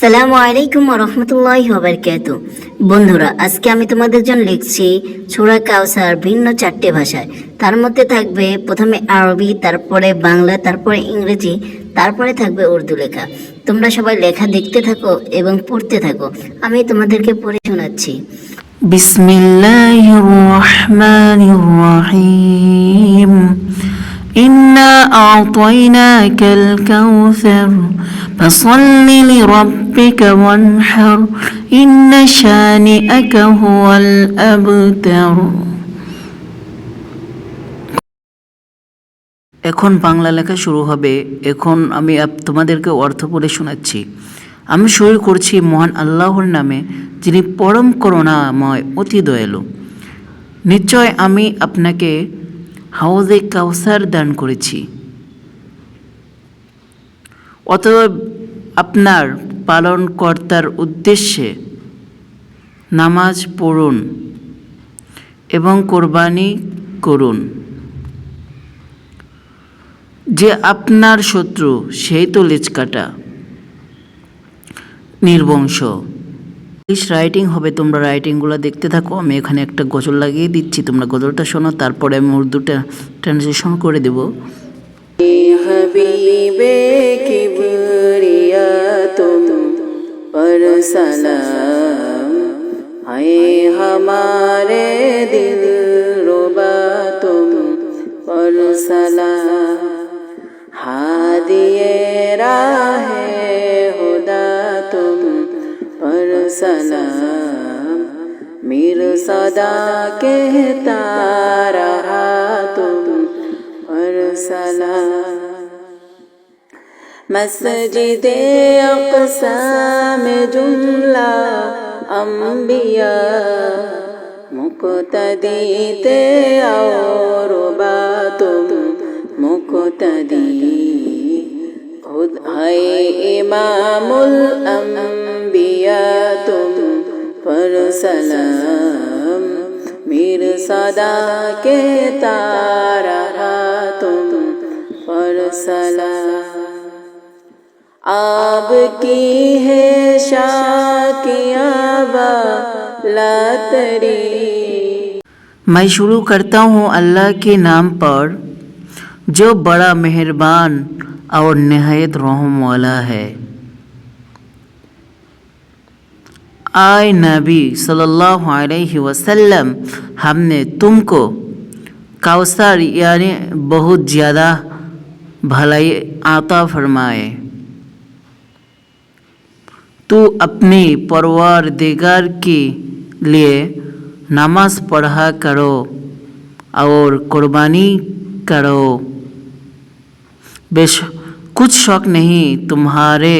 সালামু আলাইকুম রহমতুল্লাহ হবরকাত বন্ধুরা, আজকে আমি তোমাদের জন্য লিখছি ছোড়া কাউসার ভিন্ন চারটে ভাষায়। তার মধ্যে থাকবে প্রথমে আরবি, তারপরে বাংলা, তারপরে ইংরেজি, তারপরে থাকবে উর্দু লেখা। তোমরা সবাই লেখা দেখতে থাকো এবং পড়তে থাকো। আমি তোমাদেরকে পড়ে শোনাচ্ছি। বিসমিল্লাহির إنا أعطيناك الكوثر فصل لربك وانحر إن شانئك هو الأبتر এখন বাংলা লেখা শুরু হবে এখন আমি আপ- তোমাদেরকে অর্থ পড়ে শোনাচ্ছি আমি শুরু করছি মহান আল্লাহর নামে যিনি পরম করুণাময় অতি দয়ালু নিশ্চয় আমি আপনাকে হাউজে কাউসার দান করেছি। অতএব আপনার পালনকর্তার উদ্দেশ্যে নামাজ পড়ুন এবং কোরবানি করুন। যে আপনার শত্রু, সেই তো লেজ কাটা নির্বংশ। ইংলিশ রাইটিং হবে, তোমরা রাইটিংগুলো দেখতে থাকো। আমি এখানে একটা গজল লাগিয়ে দিচ্ছি, তোমরা গজলটা শোনো, তারপরে আমি উর্দুটা ট্রান্সলেশন করে দেবো। হাবিবে কিবরিয়া তুম রোবা রাহে सलाम मीर सदा कहता रहा तुम पर सलाम मस्जिद अक़सा में जुमला अम्बिया मुक़तदी ते और तुम मुक़तदी खुद है इमामुल अम्बिया तुम سلام، میر صدا کے تارا تم پر سلام۔ آپ کی ہے شاکیاں با لاتری۔ میں شروع کرتا ہوں اللہ کے نام پر، جو بڑا مہربان اور نہایت رحم والا ہے۔ आय नबी सल्लल्लाहु अलैहि वसल्लम, हमने तुमको काउसर यानी बहुत ज़्यादा भलाई आता फरमाए। तू अपनी परवार दिगार के लिए नमाज़ पढ़ा करो और कुर्बानी करो। बेश, कुछ शौक नहीं, तुम्हारे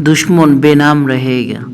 दुश्मन बेनाम रहेगा।